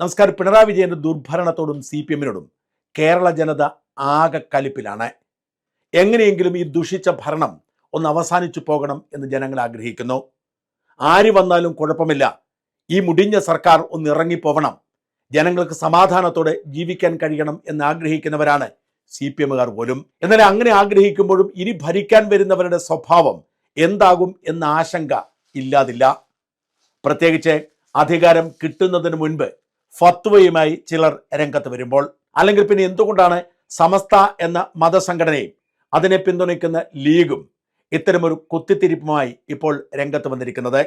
നമസ്കാരം. പിണറായി വിജയന്റെ ദുർഭരണത്തോടും സി പി എമ്മിനോടും കേരള ജനത ആകെ കലിപ്പിലാണ്. എങ്ങനെയെങ്കിലും ഈ ദുഷിച്ച ഭരണം ഒന്ന് അവസാനിച്ചു പോകണം എന്ന് ജനങ്ങൾ ആഗ്രഹിക്കുന്നു. ആര് വന്നാലും കുഴപ്പമില്ല. ഈ മുടിഞ്ഞ സർക്കാർ ഒന്ന് ഇറങ്ങിപ്പോവണം. ജനങ്ങൾക്ക് സമാധാനത്തോടെ ജീവിക്കാൻ കഴിയണം എന്ന് ആഗ്രഹിക്കുന്നവരാണ് സി പി എമ്മുകാർ പോലും. എന്നാൽ അങ്ങനെ ആഗ്രഹിക്കുമ്പോഴും ഇനി ഭരിക്കാൻ വരുന്നവരുടെ സ്വഭാവം എന്താകും എന്ന ആശങ്ക ഇല്ലാതില്ല. പ്രത്യേകിച്ച് അധികാരം കിട്ടുന്നതിന് മുൻപ് ഫത്വയുമായി ചിലർ രംഗത്ത് വരുമ്പോൾ അല്ലെങ്കിൽ പിന്നെ എന്തുകൊണ്ടാണ് സമസ്ത എന്ന മതസംഘടനയും അതിനെ പിന്തുണയ്ക്കുന്ന ലീഗും ഇത്തരമൊരു കുത്തിത്തിരിപ്പുമായി ഇപ്പോൾ രംഗത്ത് വന്നിരിക്കുന്നത്?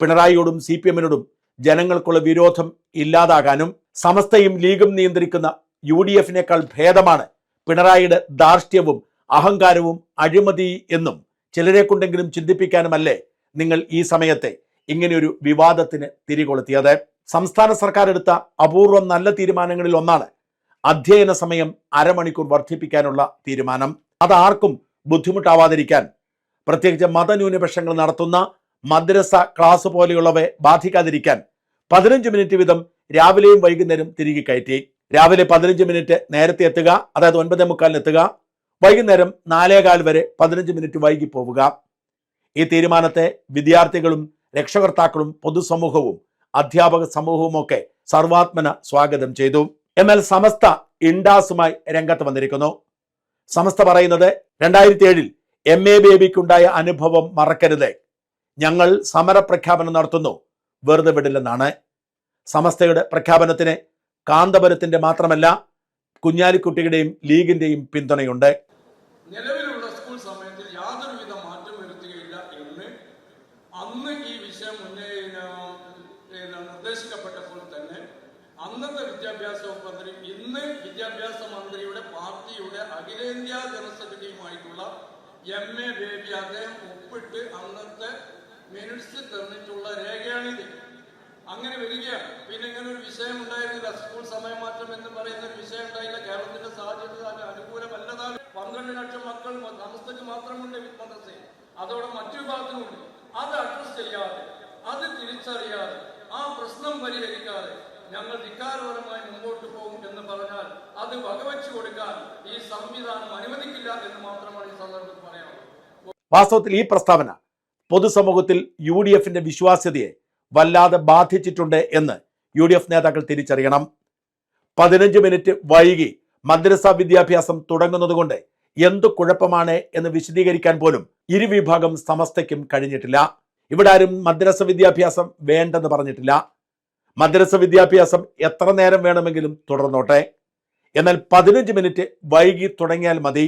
പിണറായിയോടും സി പി എമ്മിനോടും ജനങ്ങൾക്കുള്ള വിരോധം ഇല്ലാതാകാനും സമസ്തയും ലീഗും നിയന്ത്രിക്കുന്ന യു ഡി എഫിനേക്കാൾ ഭേദമാണ് പിണറായിയുടെ ധാർഷ്ട്യവും അഹങ്കാരവും അഴിമതി എന്നും ചിലരെ കൊണ്ടെങ്കിലും ചിന്തിപ്പിക്കാനുമല്ലേ നിങ്ങൾ ഈ സമയത്തെ ഇങ്ങനെയൊരു വിവാദത്തിന് തിരികൊളുത്തിയത്? സംസ്ഥാന സർക്കാർ എടുത്ത അപൂർവം നല്ല തീരുമാനങ്ങളിൽ ഒന്നാണ് അധ്യയന സമയം അരമണിക്കൂർ വർദ്ധിപ്പിക്കാനുള്ള തീരുമാനം. അത് ആർക്കും ബുദ്ധിമുട്ടാവാതിരിക്കാൻ പ്രത്യേകിച്ച് മതന്യൂനപക്ഷങ്ങൾ നടത്തുന്ന മദ്രസ ക്ലാസ് പോലെയുള്ളവയെ ബാധിക്കാതിരിക്കാൻ പതിനഞ്ച് മിനിറ്റ് വീതം രാവിലെയും വൈകുന്നേരം തിരികെ കയറ്റി. രാവിലെ പതിനഞ്ച് മിനിറ്റ് നേരത്തെ എത്തുക അതായത് ഒൻപതേ മുക്കാലിന് എത്തുക. വൈകുന്നേരം നാലേകാൽ വരെ പതിനഞ്ച് മിനിറ്റ് വൈകി പോവുക. ഈ തീരുമാനത്തെ വിദ്യാർത്ഥികളും രക്ഷകർത്താക്കളും പൊതുസമൂഹവും അധ്യാപക സമൂഹവുമൊക്കെ സർവാത്മന സ്വാഗതം ചെയ്തു. എന്നാൽ സമസ്ത ഇൻഡാസുമായി രംഗത്ത് വന്നിരിക്കുന്നു. സമസ്ത പറയുന്നത് രണ്ടായിരത്തി ഏഴിൽ എം എ ബേബിക്കുണ്ടായ അനുഭവം മറക്കരുത്. ഞങ്ങൾ സമരപ്രഖ്യാപനം നടത്തുന്നു. വെറുതെ വിടില്ലെന്നാണ്. സമസ്തയുടെ പ്രഖ്യാപനത്തിന് കാന്തപുരത്തിന്റെ മാത്രമല്ല കുഞ്ഞാലിക്കുട്ടിയുടെയും ലീഗിന്റെയും പിന്തുണയുണ്ട്. നിലവിലുള്ള സ്കൂൾ സമയത്തിൽ യാതൊരുവിധ മാറ്റം വരുത്തുകയില്ല എന്ന് അന്ന് ഈ വിഷയം നിർദ്ദേശിക്കപ്പെട്ടപ്പോൾ തന്നെ അന്നത്തെ വിദ്യാഭ്യാസ മന്ത്രി ഇന്ന് വിദ്യാഭ്യാസ മന്ത്രിയുടെ പാർട്ടിയുടെ അഖിലേന്ത്യാ ജനറൽ സെക്രട്ടറിയുമായിട്ടുള്ള എം എ ബേബി അദ്ദേഹം ഒപ്പിട്ട് അന്നത്തെ മിനിറ്റ്സ് തന്നിട്ടുള്ള രേഖയാണിത്. അങ്ങനെ വരികയാണ്. പിന്നെ ഇങ്ങനെ ഒരു വിഷയം ഉണ്ടായിരുന്നില്ല. സ്കൂൾ സമയമാറ്റം എന്ന് പറയുന്ന ഒരു വിഷയം ഉണ്ടായില്ല. കേരളത്തിന്റെ സാഹചര്യം അനുകൂലമല്ലതാണ് പന്ത്രണ്ട് ലക്ഷം മക്കൾ സമസ്തക്ക് മാത്രമുണ്ട് മദ്രസയിൽ. അതോടെ മറ്റു വിഭാഗത്തിനുണ്ട് അത് അഡ്രസ് ചെയ്യാതെ അത് തിരിച്ചറിയാതെ ആ പ്രശ്നം പരിഹരിക്കാതെ ഞങ്ങൾ ധിക്കാരപരമായി മുമ്പോട്ട് പോകും എന്ന് പറഞ്ഞാൽ അത് വകവെച്ചു കൊടുക്കാൻ ഈ സംവിധാനം അനുവദിക്കില്ല എന്ന് മാത്രമാണ് ഈ സന്ദർഭത്തിൽ പറയാനുള്ളത്. വാസ്തവത്തിൽ ഈ പ്രസ്താവന പൊതുസമൂഹത്തിൽ യു ഡി എഫിന്റെ വിശ്വാസ്യതയെ വല്ലാതെ ബാധിച്ചിട്ടുണ്ട് എന്ന് യു ഡി എഫ് നേതാക്കൾ തിരിച്ചറിയണം. പതിനഞ്ച് മിനിറ്റ് വൈകി മദ്രസ വിദ്യാഭ്യാസം തുടങ്ങുന്നതുകൊണ്ട് എന്തു കുഴപ്പമാണ് എന്ന് വിശദീകരിക്കാൻ പോലും ഇരുവിഭാഗം സമസ്തയ്ക്കും കഴിഞ്ഞിട്ടില്ല. ഇവിടെ ആരും മദ്രസ വിദ്യാഭ്യാസം വേണ്ടെന്ന് പറഞ്ഞിട്ടില്ല. മദ്രസ വിദ്യാഭ്യാസം എത്ര നേരം വേണമെങ്കിലും തുടർന്നോട്ടെ. എന്നാൽ പതിനഞ്ച് മിനിറ്റ് വൈകി തുടങ്ങിയാൽ മതി.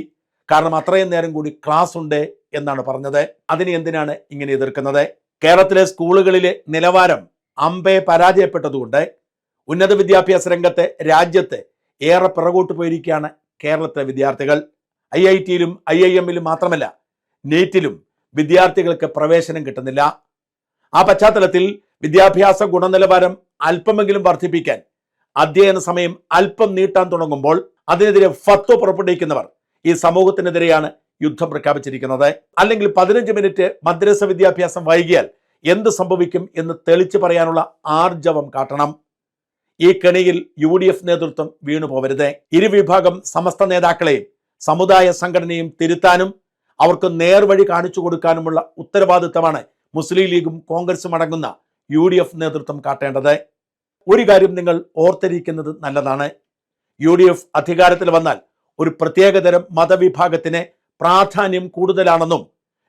കാരണം അത്രയും നേരം കൂടി ക്ലാസ് ഉണ്ട് എന്നാണ് പറഞ്ഞത്. അതിന് എന്തിനാണ് ഇങ്ങനെ എതിർക്കുന്നത്? കേരളത്തിലെ സ്കൂളുകളിലെ നിലവാരം അമ്പെ പരാജയപ്പെട്ടതുകൊണ്ട് ഉന്നത വിദ്യാഭ്യാസ രംഗത്തെ രാജ്യത്ത് ഏറെ പിറകോട്ട് പോയിരിക്കുകയാണ് കേരളത്തിലെ വിദ്യാർത്ഥികൾ. ഐ ഐ ടിയിലും ഐ ഐ എമ്മിലും മാത്രമല്ല നീറ്റിലും വിദ്യാർത്ഥികൾക്ക് പ്രവേശനം കിട്ടുന്നില്ല. ആ പശ്ചാത്തലത്തിൽ വിദ്യാഭ്യാസ ഗുണനിലവാരം അല്പമെങ്കിലും വർദ്ധിപ്പിക്കാൻ അധ്യയന സമയം അല്പം നീട്ടാൻ തുടങ്ങുമ്പോൾ അതിനെതിരെ ഫത്വ പുറപ്പെടുവിക്കുന്നവർ ഈ സമൂഹത്തിനെതിരെയാണ് യുദ്ധം പ്രഖ്യാപിച്ചിരിക്കുന്നത്. അല്ലെങ്കിൽ പതിനഞ്ച് മിനിറ്റ് മദ്രസ വിദ്യാഭ്യാസം വൈകിയാൽ എന്ത് സംഭവിക്കും എന്ന് തെളിച്ചു പറയാനുള്ള ആർജവം കാട്ടണം. ഈ കെണിയിൽ യു ഡി എഫ് നേതൃത്വം വീണുപോവരുത്. ഇരുവിഭാഗം സമസ്ത നേതാക്കളെയും സമുദായ സംഘടനയും തിരുത്താനും അവർക്ക് നേർവഴി കാണിച്ചു കൊടുക്കാനുമുള്ള ഉത്തരവാദിത്തമാണ് മുസ്ലിം ലീഗും കോൺഗ്രസും അടങ്ങുന്ന യു ഡി എഫ് നേതൃത്വം കാട്ടേണ്ടത്. ഒരു കാര്യം നിങ്ങൾ ഓർത്തിരിക്കുന്നത് നല്ലതാണ്. യു ഡി എഫ് അധികാരത്തിൽ വന്നാൽ ഒരു പ്രത്യേകതരം മതവിഭാഗത്തിന് പ്രാധാന്യം കൂടുതലാണെന്നും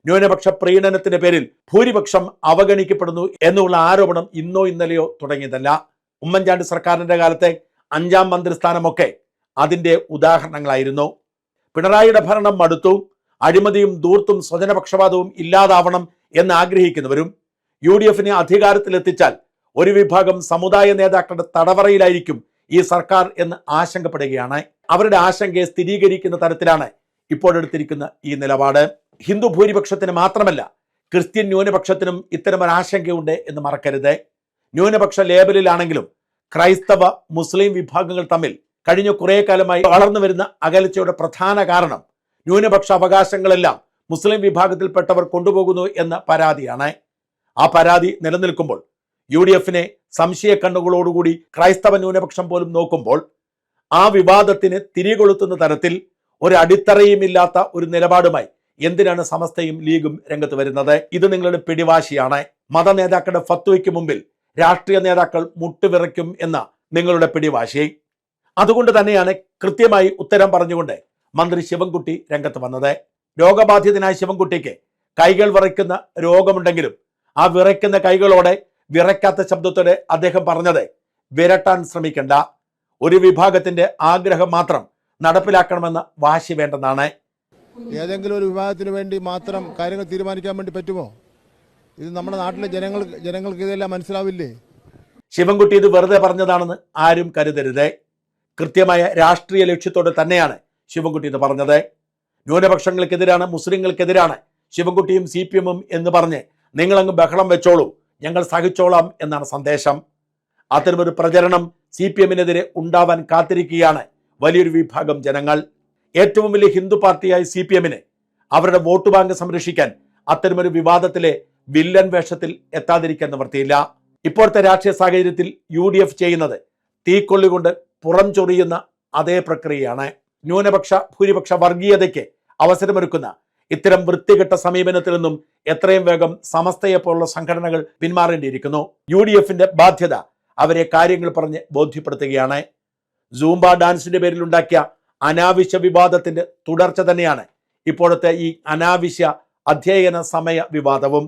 ന്യൂനപക്ഷ പ്രീണനത്തിന്റെ പേരിൽ ഭൂരിപക്ഷം അവഗണിക്കപ്പെടുന്നു എന്നുള്ള ആരോപണം ഇന്നോ ഇന്നലെയോ തുടങ്ങിയതല്ല. ഉമ്മൻചാണ്ടി സർക്കാരിന്റെ കാലത്തെ അഞ്ചാം മന്ത്രിസ്ഥാനമൊക്കെ അതിന്റെ ഉദാഹരണങ്ങളായിരുന്നു. പിണറായിയുടെ ഭരണം മടുത്തു. അഴിമതിയും ദൂർത്തും സ്വജനപക്ഷപാതവും ഇല്ലാതാവണം എന്ന് ആഗ്രഹിക്കുന്നവരും യു ഡി എഫിനെ അധികാരത്തിലെത്തിച്ചാൽ ഒരു വിഭാഗം സമുദായ നേതാക്കളുടെ തടവറയിലായിരിക്കും ഈ സർക്കാർ എന്ന് ആശങ്കപ്പെടുകയാണ്. അവരുടെ ആശങ്കയെ സ്ഥിരീകരിക്കുന്ന തരത്തിലാണ് ഇപ്പോഴെടുത്തിരിക്കുന്ന ഈ നിലപാട്. ഹിന്ദു ഭൂരിപക്ഷത്തിന് മാത്രമല്ല ക്രിസ്ത്യൻ ന്യൂനപക്ഷത്തിനും ഇത്തരമൊരു ആശങ്കയുണ്ട് എന്ന് മറക്കരുത്. ന്യൂനപക്ഷ ലേബലിലാണെങ്കിലും ക്രൈസ്തവ മുസ്ലിം വിഭാഗങ്ങൾ തമ്മിൽ കഴിഞ്ഞ കുറേ കാലമായി വളർന്നു വരുന്ന അകലച്ചയുടെ പ്രധാന കാരണം ന്യൂനപക്ഷ അവകാശങ്ങളെല്ലാം മുസ്ലിം വിഭാഗത്തിൽപ്പെട്ടവർ കൊണ്ടുപോകുന്നു എന്ന പരാതിയാണ്. ആ പരാതി നിലനിൽക്കുമ്പോൾ യു ഡി എഫിനെ സംശയ കണ്ണുകളോടുകൂടി ക്രൈസ്തവ ന്യൂനപക്ഷം പോലും നോക്കുമ്പോൾ ആ വിവാദത്തിന് തിരികൊളുത്തുന്ന തരത്തിൽ ഒരു അടിത്തറയുമില്ലാത്ത ഒരു നിലപാടുമായി എന്തിനാണ് സമസ്തയും ലീഗും രംഗത്ത് വരുന്നത്? ഇത് നിങ്ങളുടെ പിടിവാശിയാണ്. മത നേതാക്കളുടെ ഫത്വയ്ക്ക് മുമ്പിൽ രാഷ്ട്രീയ നേതാക്കൾ മുട്ടുവിറയ്ക്കും എന്ന നിങ്ങളുടെ പിടിവാശി. അതുകൊണ്ട് തന്നെയാണ് കൃത്യമായി ഉത്തരം പറഞ്ഞുകൊണ്ട് മന്ത്രി ശിവൻകുട്ടി രംഗത്ത് വന്നത്. രോഗബാധിതനായ ശിവൻകുട്ടിക്ക് കൈകൾ വിറയ്ക്കുന്ന രോഗമുണ്ടെങ്കിലും ആ വിറയ്ക്കുന്ന കൈകളോടെ വിറയ്ക്കാത്ത ശബ്ദത്തോടെ അദ്ദേഹം പറഞ്ഞത് വിരട്ടാൻ ശ്രമിക്കണ്ട. ഒരു വിഭാഗത്തിന്റെ ആഗ്രഹം മാത്രം നടപ്പിലാക്കണമെന്ന വാശി വേണ്ടെന്നാണ്. ഏതെങ്കിലും ഒരു വിഭാഗത്തിന് വേണ്ടി മാത്രം കാര്യങ്ങൾ തീരുമാനിക്കാൻ വേണ്ടി പറ്റുമോ? ഇത് നമ്മുടെ നാട്ടിലെ ജനങ്ങൾ ജനങ്ങൾക്ക് ഇതെല്ലാം മനസ്സിലാവില്ലേ? ശിവൻകുട്ടി ഇത് വെറുതെ പറഞ്ഞതാണെന്ന് ആരും കരുതരുത്. കൃത്യമായ രാഷ്ട്രീയ ലക്ഷ്യത്തോടെ തന്നെയാണ് ശിവൻകുട്ടി ഇത് പറഞ്ഞത്. ന്യൂനപക്ഷങ്ങൾക്കെതിരാണ് മുസ്ലിങ്ങൾക്കെതിരാണ് ശിവൻകുട്ടിയും സി പി എമ്മും എന്ന് പറഞ്ഞ് നിങ്ങളങ്ങ് ബഹളം വെച്ചോളൂ. ഞങ്ങൾ സഹിച്ചോളാം എന്നാണ് സന്ദേശം. അത്തരമൊരു പ്രചരണം സി പി എമ്മിനെതിരെ ഉണ്ടാവാൻ കാത്തിരിക്കുകയാണ് വലിയൊരു വിഭാഗം ജനങ്ങൾ. ഏറ്റവും വലിയ ഹിന്ദു പാർട്ടിയായ സി പി എമ്മിന് അവരുടെ വോട്ട് ബാങ്ക് സംരക്ഷിക്കാൻ അത്തരമൊരു വിവാദത്തിലെ വില്ലൻ വേഷത്തിൽ എത്താതിരിക്കാൻ നിവർത്തിയില്ല ഇപ്പോഴത്തെ രാഷ്ട്രീയ സാഹചര്യത്തിൽ യു ഡി എഫ് ചെയ്യുന്നത് തീക്കൊള്ളികൊണ്ട് പുറം ചൊറിയുന്ന അതേ പ്രക്രിയയാണ്. ന്യൂനപക്ഷ ഭൂരിപക്ഷ വർഗീയതയ്ക്ക് അവസരമൊരുക്കുന്ന ഇത്തരം വൃത്തികെട്ട സമീപനത്തിൽ നിന്നും എത്രയും വേഗം സമസ്തയെ പോലുള്ള സംഘടനകൾ പിന്മാറേണ്ടിയിരിക്കുന്നു. യു ഡി എഫിന്റെ ബാധ്യത അവരെ കാര്യങ്ങൾ പറഞ്ഞ് ബോധ്യപ്പെടുത്തുകയാണ്. സൂംബ ഡാൻസിന്റെ പേരിൽ ഉണ്ടാക്കിയ അനാവശ്യ വിവാദത്തിന്റെ തുടർച്ച തന്നെയാണ് ഇപ്പോഴത്തെ ഈ അനാവശ്യ അധ്യയന സമയ വിവാദവും.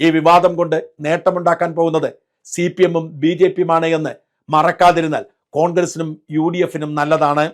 ഈ വിവാദം കൊണ്ട് നേട്ടമുണ്ടാക്കാൻ പോകുന്നത് സി പി എമ്മും ബി ജെ പിയുമാണ് എന്ന് മറക്കാതിരുന്നാൽ കോൺഗ്രസിനും യു ഡി എഫിനും നല്ലതാണ്.